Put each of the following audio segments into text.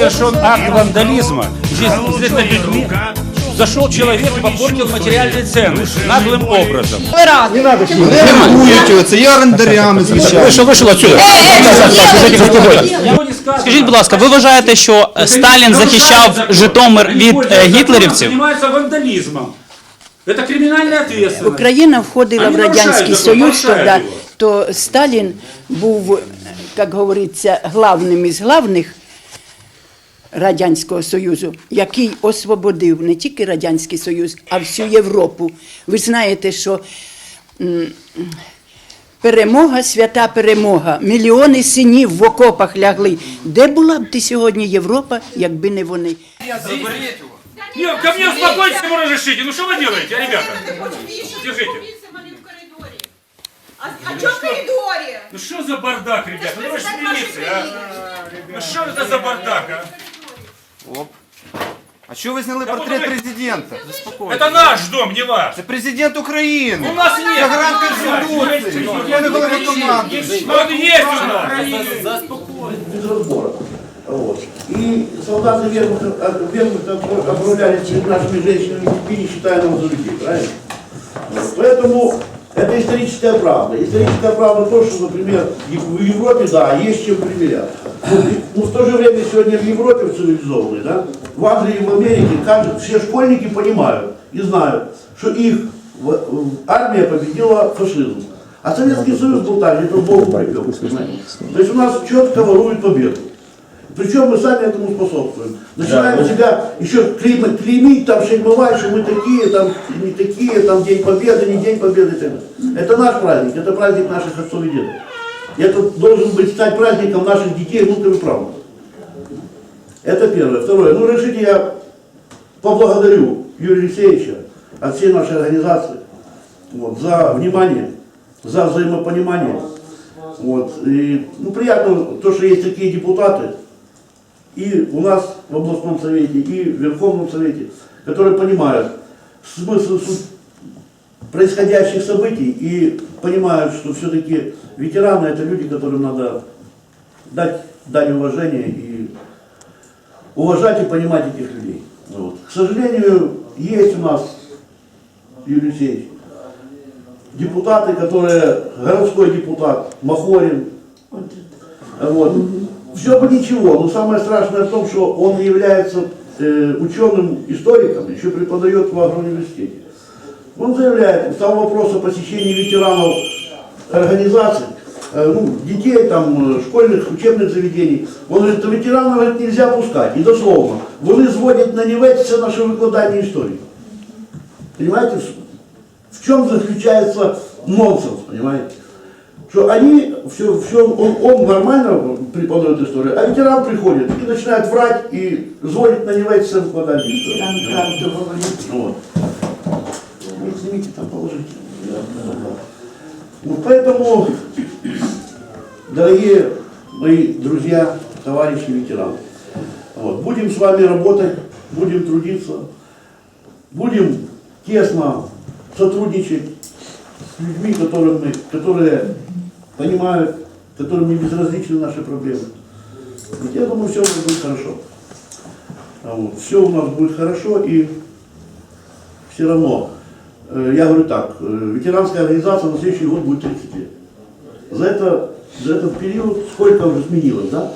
Совершен акт вандализма. Здесь с Холодная людьми рука. зашел человек и попортил материальные ценности наглым образом. Викуючується, є орендарями, звичайно. Вийшов, вийшов отсюда. Скажіть, будь ласка, ви вважаєте, що е, Сталін захищав Житомир від е, гітлерівців? Занимается вандализмом. Это криминальная ответственность. Україна входила Они в Радянський нарушають закон, Союз, нарушають тоді, його. то Сталін був, як говориться, главним із главних Радянського Союзу, який освободив не тільки Радянський Союз, а всю Європу. Ви знаєте, що м, перемога, свята перемога, мільйони синів в окопах лягли. Де була б ти сьогодні Європа, якби не вони? Нет, ко мне успокойтесь, ему разрешите. Ну что вы делаете, ребята? Держите. А, а что в коридоре? Ну что за бардак, ребята? Ну вы же милиция, а? Ну что это за бардак, а? Оп. А що ви зняли Та портрет подивись. президента? Это наш дом, не ваш. Це президент України. У нас Це нет. гарант Конституції. Я не голови команди. Он есть у нас. без разбора. Вот. И солдаты вермахта, вермахта отправляли перед нашими женщинами и детьми, не считая нас за людей, правильно? Вот. Поэтому это историческая правда. Историческая правда то, что, например, в Европе, да, есть чем примерять. Но в то же время сегодня в Европе, в цивилизованной, да, в Англии и в Америке, каждый, все школьники понимают и знают, что их армия победила фашизм. А Советский Союз был так, это Богу припек. То есть у нас четко воруют победу. Причем мы сами этому способствуем. Начинаем себя еще клеймить, клеймить там шельмовать, что мы такие, там не такие, там День Победы, не День Победы. Это наш праздник, это праздник наших отцов и дедов. Это должен быть стать праздником наших детей, внуков и правнуков. Это первое. Второе. Ну, решите, я поблагодарю Юрия Алексеевича от всей нашей организации вот, за внимание, за взаимопонимание. Вот. И, ну, приятно то, что есть такие депутаты, и у нас в областном совете, и в Верховном совете, которые понимают смысл происходящих событий и понимают, что все-таки ветераны это люди, которым надо дать дань уважения и уважать и понимать этих людей. Вот. К сожалению, есть у нас, Юрий Алексеевич, депутаты, которые, городской депутат Махорин, вот. Все бы ничего, но самое страшное в том, что он является э, ученым-историком, еще преподает в агроуниверситете. Он заявляет, стал вопрос о посещении ветеранов организаций, э, ну, детей, там, э, школьных, учебных заведений. Он говорит, ветеранов говорит, нельзя пускать. І дословно, вони зводять на нівець все наше викладання історії. Понимаете, в чем заключается нонсенс, понимаете? Что они, все, все, он, он нормально преподает историю, а ветеран приходит и начинает врать и звонит на него все выкладание истории. Вот. Снимите там, положите. Ну, поэтому, дорогие мои друзья, товарищи ветераны, вот, будем с вами работать, будем трудиться, будем тесно сотрудничать с людьми, которым мы, которые понимают, которым не безразличны наши проблемы. Вот я думаю, все у нас будет хорошо. А вот, все у нас будет хорошо и все равно, я говорю так, ветеранская организация на следующий год будет 30 лет. За, это, за этот период сколько уже сменилось, да?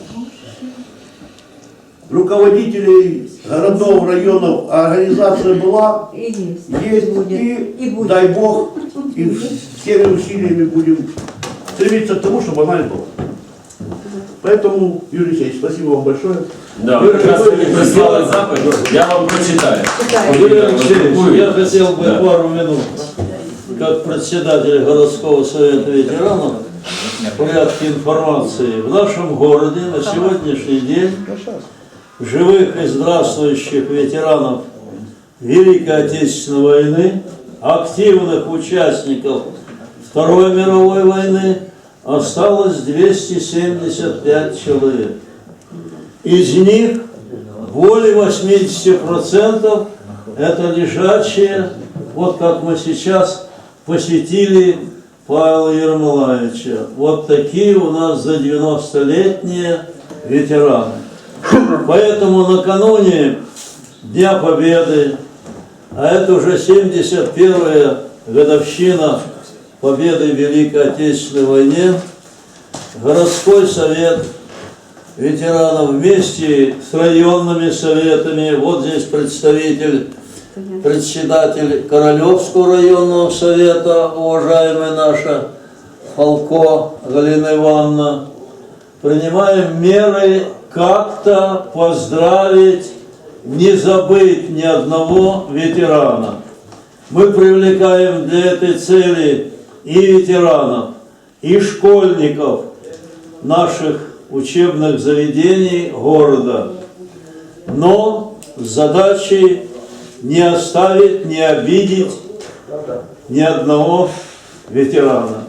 Руководителей городов, районов, а организация была, И есть. есть Будет. и, И будет. дай Бог, и всеми усилиями будем стремиться к тому, чтобы она и была. Поэтому, Юрий Алексеевич, спасибо вам большое. Да, Юрий как раз вы Анатольевич, прислали запад, я вам прочитаю. Юрий Алексеевич, Вы- я хотел бы Да. пару минут, как председатель городского совета ветеранов, в порядке информации. В нашем городе на сегодняшний день живых и здравствующих ветеранов Великой Отечественной войны, активных участников Второй мировой войны осталось 275 человек. Из них более 80% это лежачие, вот как мы сейчас посетили Павла Ермолаевича. Вот такие у нас за 90-летние ветераны. Поэтому накануне Дня Победы, а это уже 71-я годовщина победы в Великой Отечественной войне, городской совет ветеранов вместе с районными советами, вот здесь представитель, председатель Королевского районного совета, уважаемая наша Фалко Галина Ивановна, принимаем меры как-то поздравить, не забыть ни одного ветерана. Мы привлекаем для этой цели и ветеранов, и школьников наших учебных заведений города, но с задачей не оставить, не обидеть ни одного ветерана.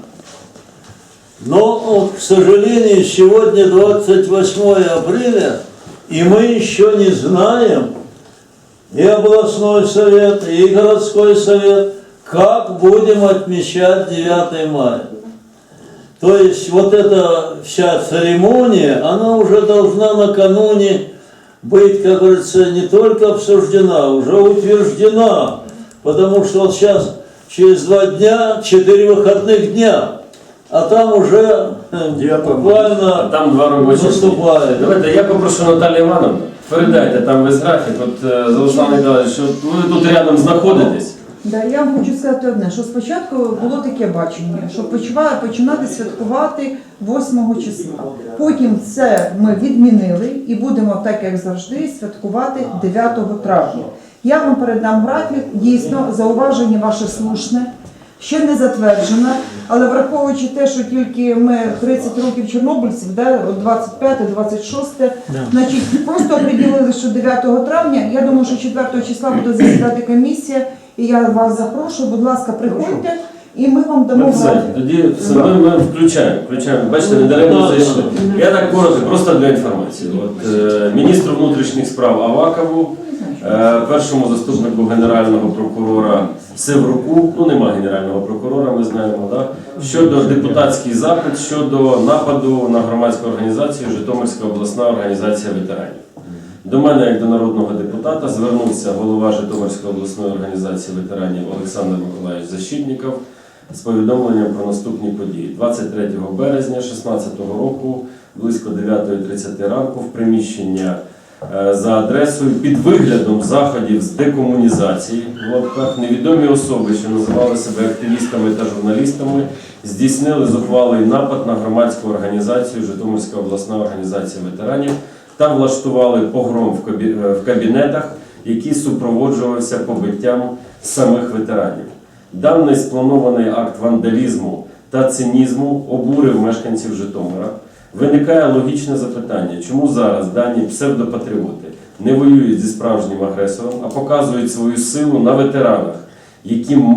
Но, к сожалению, сегодня 28 апреля, и мы еще не знаем, и областной совет, и городской совет, как будем отмечать 9 мая. То есть вот эта вся церемония, она уже должна накануне быть, как говорится, не только обсуждена, уже утверждена. Потому что вот сейчас через два дня, четыре выходных дня, а там уже э, буквально Там два робочі дні. наступает. Давайте я попрошу Наталію Івановну, передайте там весь графік. От е, Золослав Миколаївич, що ви тут рядом знаходитесь. Да, я вам хочу сказати одне, що спочатку було таке бачення, що почва- починати святкувати 8 числа. Потім це ми відмінили і будемо, так як завжди, святкувати 9 травня. Я вам передам графік, дійсно, зауваження ваше слушне, ще не затверджено, але враховуючи те, що тільки ми 30 років чорнобильців, да, от 25, 26, значить, просто оприділили, що 9 травня, я думаю, що 4 числа буде засідати комісія, і я вас запрошую, будь ласка, приходьте, і ми вам дамо графік. тоді все, ми, ми включаємо, включаємо. Бачите, не даремно зайшли. Я так коротко, просто для інформації. От, е, міністру внутрішніх справ Авакову, е, першому заступнику генерального прокурора Севруку, ну нема генерального прокурора, ми знаємо, да? щодо депутатський запит щодо нападу на громадську організацію Житомирська обласна організація ветеранів. До мене, як до народного депутата, звернувся голова Житомирської обласної організації ветеранів Олександр Миколаївич Защитніков з повідомленням про наступні події. 23 березня 2016 року, близько 9.30 ранку, в приміщення е, за адресою під виглядом заходів з декомунізації в лапках невідомі особи, що називали себе активістами та журналістами, здійснили зухвалий напад на громадську організацію Житомирська обласна організація ветеранів та влаштували погром е, в кабінетах, який супроводжувався побиттям самих ветеранів. Даний спланований акт вандалізму та цинізму обурив мешканців Житомира. Виникає логічне запитання, чому зараз дані псевдопатріоти не воюють зі справжнім агресором, а показують свою силу на ветеранах,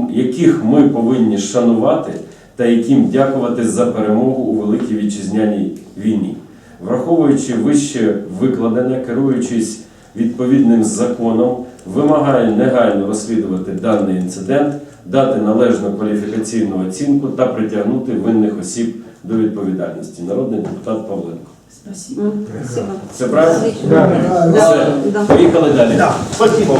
яких ми повинні шанувати та яким дякувати за перемогу у Великій Вітчизняній війні. Враховуючи вище викладене, керуючись відповідним законом, вимагає негайно розслідувати даний інцидент, дати належну кваліфікаційну оцінку та притягнути винних осіб до відповідальності. Народний депутат Павленко. Все правильно? Все. Поїхали далі. Спасибо.